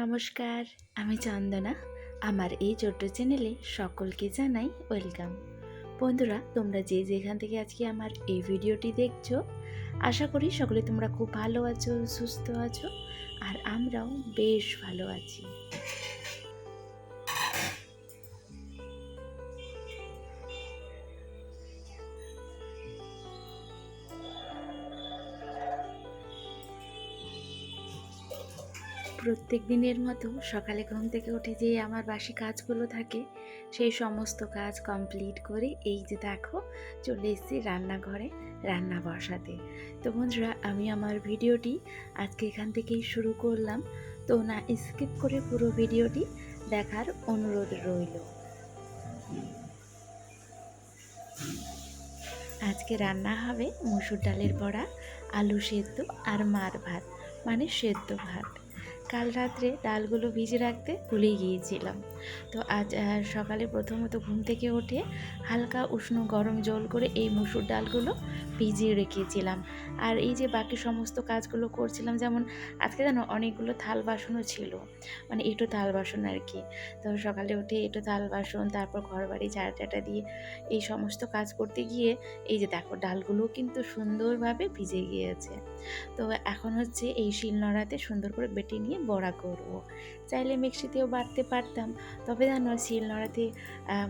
নমস্কার, আমি চন্দনা। আমার এই ছোট্ট চ্যানেলে সকলকে জানাই ওয়েলকাম বন্ধুরা, তোমরা যে যেখান থেকে আজকে আমার এই ভিডিওটি দেখছ, আশা করি সকলে তোমরা খুব ভালো আছো, সুস্থ আছো, আর আমরাও বেশ ভালো আছি। প্রত্যেক দিনের মতো সকালে ঘুম থেকে উঠে যে আমার বাসি কাজগুলো থাকে, সেই সমস্ত কাজ কমপ্লিট করে এই যে দেখো চলে এসেছি রান্নাঘরে রান্না বসাতে। তো বন্ধুরা, আমি আমার ভিডিওটি আজকে এখান থেকেই শুরু করলাম। তো না স্কিপ করে পুরো ভিডিওটি দেখার অনুরোধ রইল। আজকে রান্না হবে মসুর ডালের বড়া, আলু সেদ্ধ আর মার ভাত মানে সেদ্ধ ভাত। কাল রাত্রে ডালগুলো ভিজে রাখতে ভুলে গিয়েছিলাম। তো আজ সকালে প্রথমত ঘুম থেকে উঠে হালকা উষ্ণ গরম জল করে এই মুসুর ডালগুলো ভিজিয়ে রেখেছিলাম। আর এই যে বাকি সমস্ত কাজগুলো করছিলাম, যেমন আজকে জানো অনেকগুলো থাল বাসনও ছিল মানে এটো থাল বাসন আর কি। তো সকালে উঠে এটো থাল বাসন, তারপর ঘর বাড়ি ঝাড় টাটা দিয়ে এই সমস্ত কাজ করতে গিয়ে এই যে দেখো ডালগুলো কিন্তু সুন্দরভাবে ভিজে গিয়েছে। তো এখন হচ্ছে এই শিলনোড়াতে সুন্দর করে বেটে নিয়ে বড়া করব। চাইলে মিক্সিতেও বাটতে পারতাম, তবে জানো শিলনোড়াতে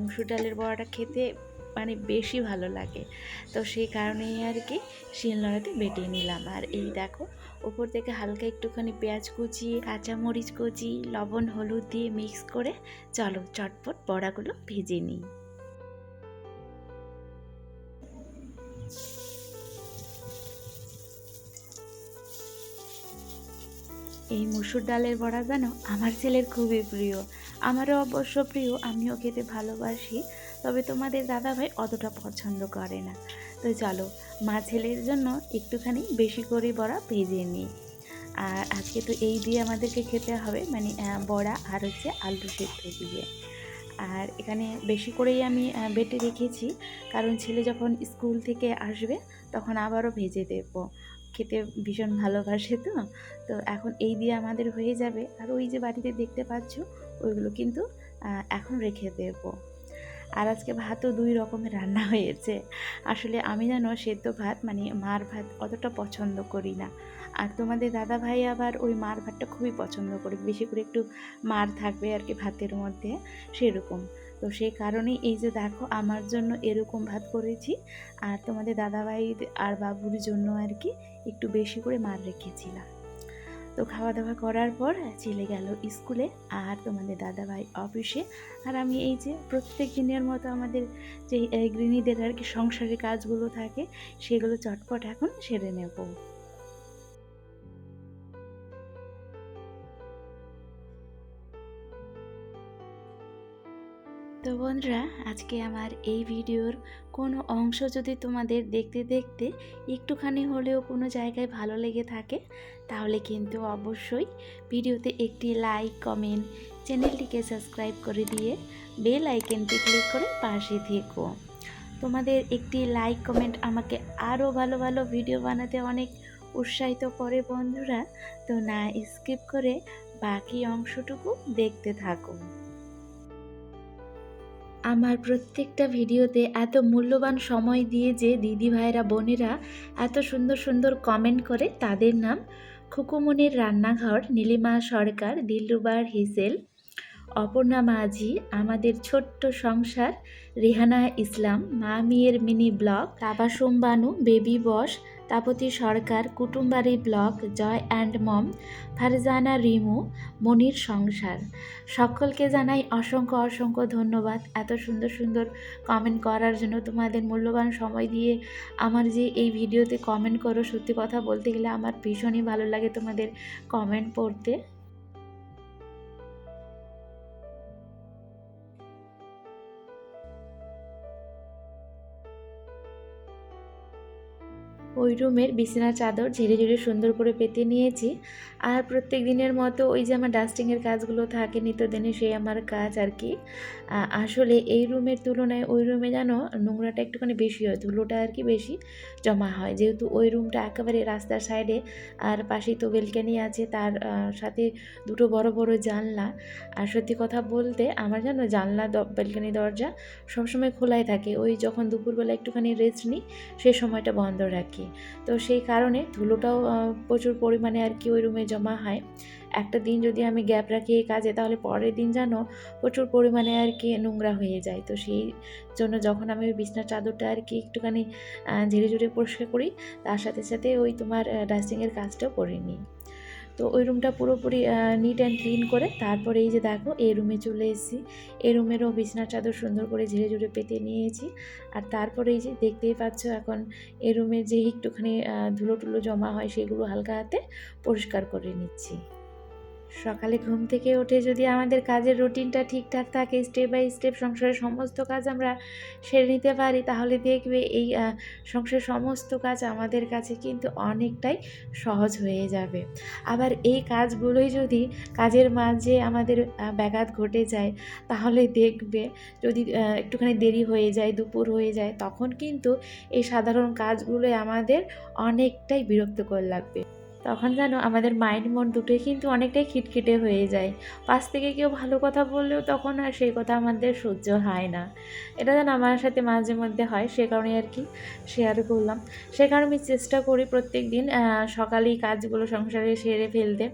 মুসুর ডালের বড়াটা খেতে মানে বেশি ভালো লাগে। তো সেই কারণেই আর কি শিলনোড়াতে বেটে নিলাম। আর এই দেখো, ওপর থেকে হালকা একটুখানি পেঁয়াজ কুচি কাঁচামরিচ কুচি, লবণ, হলুদ দিয়ে মিক্স করে চলো চটপট বড়াগুলো ভেজে নিই। এই মুসুর ডালের বড়া জানো আমার ছেলের খুবই প্রিয়। আমারও অবশ্য প্রিয়, আমিও খেতে ভালোবাসি। তবে তোমাদের দাদাভাই অতটা পছন্দ করে না। তো চলো, মা ছেলের জন্য একটুখানি বেশি করে বড়া ভেজে নিই। আর আজকে তো এই দিয়ে আমাদেরকে খেতে হবে মানে বড়া আর হচ্ছে আলু সেদ্ধ দিয়ে। আর এখানে বেশি করেই আমি বেটে রেখেছি, কারণ ছেলে যখন স্কুল থেকে আসবে তখন আবারও ভেজে দেবো। খেতে ভীষণ ভালোবাসে তো। তো এখন এই দিয়ে আমাদের হয়ে যাবে। আর ওই যে বাড়িতে দেখতে পাচ্ছ, ওইগুলো কিন্তু এখন রেখে দেব। আর আজকে ভাতও দুই রকমের রান্না হয়েছে। আসলে আমি জানো সেদ্ধ ভাত মানে মার ভাত অতটা পছন্দ করি না। আর তোমাদের দাদা ভাই আবার ওই মার ভাতটা খুবই পছন্দ করে, বেশি করে একটু মার থাকবে আর কি ভাতের মধ্যে, সেরকম। তো সেই কারণেই এই যে দেখো, আমার জন্য এরকম ভাত করেছি। আর তোমাদের দাদাভাই আর বাবুর জন্য আর কি একটু বেশি করে মার রেখেছিলাম। তো খাওয়া দাওয়া করার পর চলে গেল স্কুলে আর তোমাদের দাদাভাই অফিসে। আর আমি এই যে প্রত্যেক দিনের মতো আমাদের যে গৃহিণীদের আর কি সংসারের কাজগুলো থাকে, সেগুলো চটপট এখন সেরে নেব। বন্ধুরা, আজকে আমার এই ভিডিওর কোনো অংশ যদি তোমাদের দেখতে দেখতে একটুখানি হলেও কোনো জায়গায় ভালো লেগে থাকে, তাহলে কিন্তু অবশ্যই ভিডিওতে একটি লাইক, কমেন্ট, চ্যানেলটিকে সাবস্ক্রাইব করে দিয়ে বেল আইকনটি ক্লিক করে পাশে থেকো। তোমাদের একটি লাইক, কমেন্ট আমাকে আরও ভালো ভালো ভিডিও বানাতে অনেক উৎসাহিত করে বন্ধুরা, তো না স্কিপ করে বাকি অংশটুকু দেখতে থাকো। আমার প্রত্যেকটা ভিডিওতে এত মূল্যবান সময় দিয়ে যে দিদি ভাইরা বোনেরা এত সুন্দর সুন্দর কমেন্ট করে তাদের নাম খুকুমনির রান্নাঘর, নীলিমা সরকার, দিলরুবার হিসেল অপর্ণা মাঝি, আমাদের ছোট্ট সংসার, রেহানা ইসলাম, মা মিয়ের mini blog Tabassum Banu baby boss, Tapati Sarkar Kutumbari blog, joy and mom, Farzana Rimu, Monir সংসার। সকলকে জানাই অসংখ্য অসংখ্য ধন্যবাদ এত সুন্দর সুন্দর কমেন্ট করার জন্য তোমাদের মূল্যবান সময় দিয়ে। আমার যে এই ভিডিওতে কমেন্ট করো, সত্যি কথা বলতে গেলে আমার ভীষণই ভালো লাগে তোমাদের কমেন্ট পড়তে। ওই রুমের বিছানার চাদর ঝেড়ে ঝেড়ে সুন্দর করে পেতে নিয়েছি। আর প্রত্যেক দিনের মতো ওই যে আমার ডাস্টিংয়ের কাজগুলো থাকে নিত্যদিনে সেই আমার কাজ আর কি। আসলে এই রুমের তুলনায় ওই রুমে যেন নোংরাটা একটুখানি বেশি হয়, ধুলোটা আর কি বেশি জমা হয়। যেহেতু ওই রুমটা একেবারে রাস্তার সাইডে আর পাশেই তো বেলকানি আছে, তার সাথে দুটো বড় বড় জানলা। আর সত্যি কথা বলতে আমার যেন জানলা বেলকানি দরজা সবসময় খোলাই থাকে। ওই যখন দুপুরবেলা একটুখানি রেস্ট নিই সেই সময়টা বন্ধ রাখি। তো সেই কারণে ধুলোটাও প্রচুর পরিমাণে আর কি ওই রুমে জমা হয়। একটা দিন যদি আমি গ্যাপ রাখি এই কাজে, তাহলে পরের দিন যেন প্রচুর পরিমাণে আর কি নোংরা হয়ে যায়। তো সেই জন্য যখন আমি ওই বিছনার চাদরটা আর কি একটুখানি ঝেড়ে ঝুড়ে পরিষ্কার করি, তার সাথে সাথে ওই তোমার ডাস্টিংয়ের কাজটাও করে নিই। তো ওই রুমটা পুরোপুরি নিট অ্যান্ড ক্লিন করে তারপরে এই যে দেখো, এই রুমে চলে এসেছি। এই রুমেরও বিছনার চাদর সুন্দর করে ঝেড়ে ঝুড়ে পেতে নিয়েছি। আর তারপরে এই যে দেখতেই পাচ্ছ এখন এ রুমে যে একটুখানি ধুলো টুলো জমা হয় সেগুলো হালকা হাতে পরিষ্কার করে নিচ্ছি। সকালে ঘুম থেকে উঠে যদি আমাদের কাজের রুটিনটা ঠিকঠাক থাকে স্টেপ বাই স্টেপ সংসারের সমস্ত কাজ আমরা সেরে নিতে পারি, তাহলে দেখবে এই সংসারের সমস্ত কাজ আমাদের কাছে কিন্তু অনেকটাই সহজ হয়ে যাবে। আবার এই কাজগুলোই যদি কাজের মাঝে আমাদের ব্যাঘাত ঘটে যায়, তাহলে দেখবে যদি একটুখানি দেরি হয়ে যায়, দুপুর হয়ে যায়, তখন কিন্তু এই সাধারণ কাজগুলোই আমাদের অনেকটাই বিরক্তকর লাগবে। তখন যেন আমাদের মাইন্ড মন দুটোই কিন্তু অনেকটাই খিটখিটে হয়ে যায়। পাশ থেকে কেউ ভালো কথা বললেও তখন আর সেই কথা আমাদের সহ্য হয় না। এটা যেন আমার সাথে মাঝে মধ্যে হয়, সে কারণে আর কি শেয়ার করলাম। সে কারণে আমি চেষ্টা করি প্রত্যেক দিন সকালেই কাজগুলো সংসারে সেরে ফেলতে।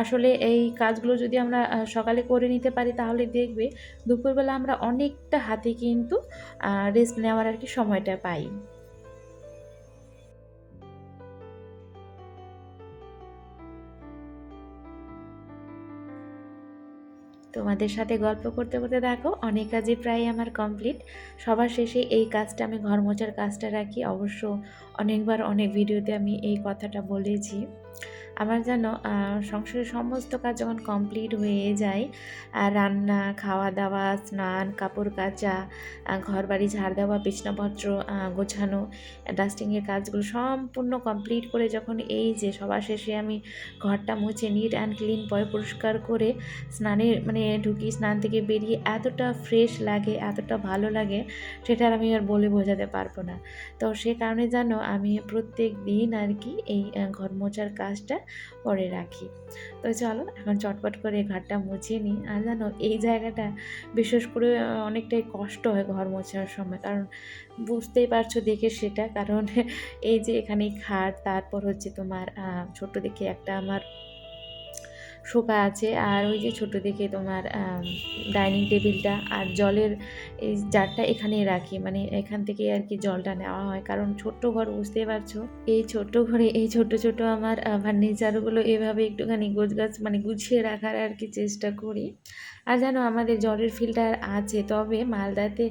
আসলে এই কাজগুলো যদি আমরা সকালে করে নিতে পারি তাহলে দেখবে দুপুরবেলা আমরা অনেকটা হাতে কিন্তু রেস্ট নেওয়ার আর কি সময়টা পাই। তোমাদের সাথে গল্প করতে করতে দেখো, অনেক কাজই প্রায় আমার কমপ্লিট সবার শেষে এই কাজটা আমি ঘর মোছার কাজটা রাখি। অবশ্য অনেকবার অনেক ভিডিওতে আমি এই কথাটা বলেছি। আমার যেন সংসারের সমস্ত কাজ যখন কমপ্লিট হয়ে যায় আর রান্না খাওয়া দাওয়া স্নান, কাপড় কাচা ঘর বাড়ি ঝাড় দেওয়া, বিছনাপত্র গোছানো ডাস্টিংয়ের কাজগুলো সম্পূর্ণ কমপ্লিট করে যখন এই যে সবার শেষে আমি ঘরটা মুছে নিট অ্যান্ড ক্লিন পয় পরিষ্কার করে স্নানের মানে ঢুকি, স্নান থেকে বেরিয়ে এতটা ফ্রেশ লাগে, এতটা ভালো লাগে, সেটা আমি আর বলে বোঝাতে পারব না। তো সে কারণে যেন আমি প্রত্যেক দিন আর কি এই ঘর মোছার কাজটা পরে রাখি। তো চলো, এখন চটপট করে ঘরটা মুছিয়ে নিই। আর জানো, এই জায়গাটা বিশেষ করে অনেকটাই কষ্ট হয় ঘর মোছার সময়। কারণ বুঝতেই পারছ দেখে সেটা। কারণ এই যে এখানে খাট, তারপর হচ্ছে তোমার ছোট ছোট্ট দেখে একটা আমার সোফা আছে আর ওই যে ছোট দেখে তোমার ডাইনিং টেবিলটা আর জলের এই জারটা এখানে রাখি। মানে এখান থেকে আর কি জলটা নেওয়া হয়। কারণ ছোট্ট ঘর বুঝতেই পারছ? এই ছোট্ট ঘরে, এই ছোট ছোট আমার ফার্নিচারগুলো এভাবে একটুখানি গোছগাছ মানে গুছিয়ে রাখার আর কি চেষ্টা করি। আর জানো, আমাদের জলের ফিল্টার আছে। তবে মালদাতে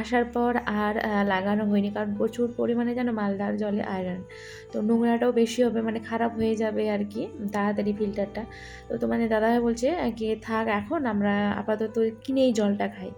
আসার পর আর লাগানো হয়নি। কারণ প্রচুর পরিমাণে যেন মালদার জলে আয়রন। তো নোংরাটাও বেশি হবে মানে খারাপ হয়ে যাবে আর কি। তাড়াতাড়ি ফিল্টারটা। তো তোমাদের দাদাভাই বলছে কি থাক এখন, আমরা আপাতত কিনেই জলটা খাই।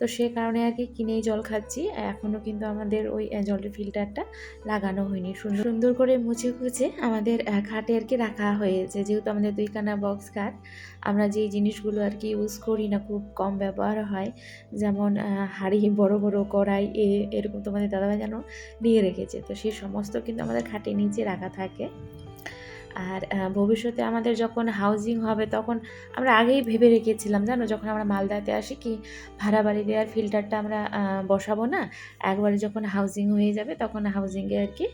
তো সে কারণে আর কি কিনেই জল খাচ্ছি এখনও কিন্তু আমাদের ওই জলের ফিল্টারটা লাগানো হয়নি। সুন্দর সুন্দর করে মুছে খুঁজে আমাদের খাটে আর কি রাখা হয়েছে। যেহেতু আমাদের দুইখানা বক্স খাট, আমরা যে জিনিসগুলো আর কি ইউজ করি না, খুব কম ব্যবহার হয়। যেমন হাঁড়ি, বড় বড় কড়াই, এ, এরকম তোমাদের দাদাভাই যেন নিয়ে রেখেছে। তো সেই সমস্ত কিন্তু আমাদের খাটে নিচে রাখা থাকে। আর ভবিষ্যতে আমাদের যখন হাউজিং হবে তখন আমরা আগেই ভেবে রেখেছিলাম, জানো? যখন আমরা মালদাতে আসি কি, ভাড়া বাড়ি দেওয়ার ফিল্টারটা আমরা বসাবো না? একবারে যখন হাউজিং হয়ে যাবে তখন হাউজিংয়ে আর কি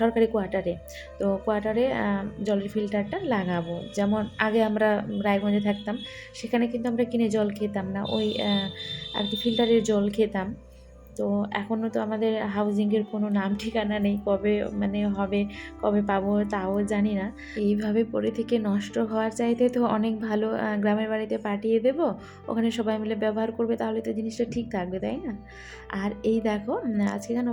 সরকারি কোয়ার্টারে তো কোয়ার্টারে জলের ফিল্টারটা লাগাবো। যেমন আগে আমরা রায়গঞ্জে থাকতাম, সেখানে কিন্তু আমরা কিনে জল খেতাম না। ওই আর কি ফিল্টারের জল খেতাম। তো এখনও তো আমাদের হাউজিংয়ের কোনো নাম ঠিকানা নেই কবে মানে হবে কবে পাবো তাও জানি না। এইভাবে পড়ে থেকে নষ্ট হওয়ার চাইতে তো অনেক ভালো গ্রামের বাড়িতে পাঠিয়ে দেব ওখানে সবাই মিলে ব্যবহার করবে তাহলে তো জিনিসটা ঠিক থাকবে তাই না? আর এই দেখো আজকে যেন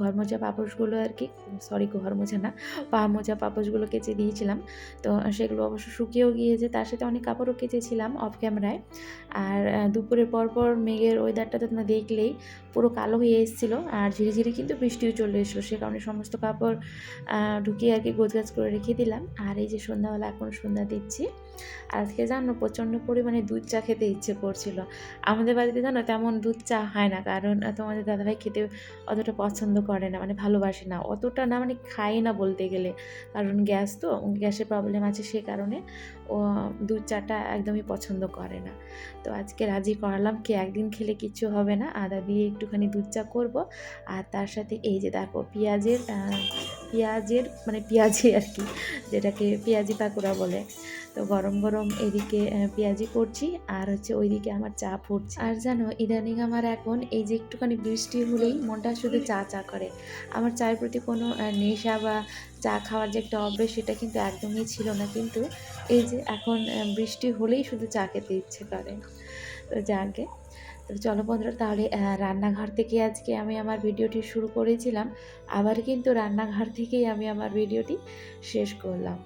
ঘর মোছা পাপোশগুলো আর কি সরি ঘর মোছা না পা মোছা পাপোশগুলো কেচে দিয়েছিলাম। তো সেগুলো অবশ্য শুকিয়েও গিয়েছে তার সাথে অনেক কাপড়ও কেচেছিলাম অফ ক্যামেরায় আর আহ, দুপুরের পর পর মেঘের ওয়েদারটা তো তোমরা দেখলেই পুরো কালো কালো হয়ে এসেছিল আর ঝিরি ঝিরি কিন্তু বৃষ্টিও চলে এসেছিল। সে কারণে সমস্ত কাপড় ঢুকিয়ে আর কি গোছগাছ করে রেখে দিলাম। আর এই যে সন্ধ্যাবেলা এখন সন্ধ্যা দিচ্ছি আজকে জানো প্রচণ্ড পরিমাণে দুধ চা খেতে ইচ্ছে করছিল। আমাদের বাড়িতে জানো তেমন দুধ চা হয় না, কারণ তোমাদের দাদাভাই খেতে অতটা পছন্দ করে না মানে ভালোবাসে না, অতটা না মানে খায় না বলতে গেলে। কারণ গ্যাস তো, গ্যাসের প্রবলেম আছে সে কারণে ও দুধ চাটা একদমই পছন্দ করে না। তো আজকে রাজি করালাম কি একদিন খেলে কিচ্ছু হবে না, আদা দিয়ে একটুখানি দুধ চা করব, আর তার সাথে এই যে দেখো পেঁয়াজের পেঁয়াজের মানে পেঁয়াজি আর কি, যেটাকে পেঁয়াজি পাকোড়া বলে, তো গরম গরম গরম এদিকে পেঁয়াজি করছি আর হচ্ছে ওইদিকে আমার চা ফুটছে আর জানো, ইদানিং আমার এখন এই যে একটুখানি বৃষ্টি হলেই মনটা শুধু চা চা করে। আমার চায়ের প্রতি কোনো নেশা বা চা খাওয়ার যে একটা অভ্যেস সেটা কিন্তু একদমই ছিল না। কিন্তু এই যে এখন বৃষ্টি হলেই শুধু চা খেতে ইচ্ছে করে। তো যাকে চলো বন্ধুরা, তাহলে রান্নাঘর থেকে আজকে আমি আমার ভিডিওটি শুরু করেছিলাম। আবার কিন্তু রান্নাঘর থেকেই আমি আমার ভিডিওটি শেষ করলাম।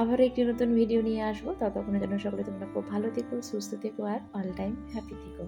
আবার একটি নতুন ভিডিও নিয়ে আসব। ততক্ষণের জন্য সকলে তোমরা খুব ভালো থেকো, সুস্থ থেকো আর অল টাইম হ্যাপি থেকো।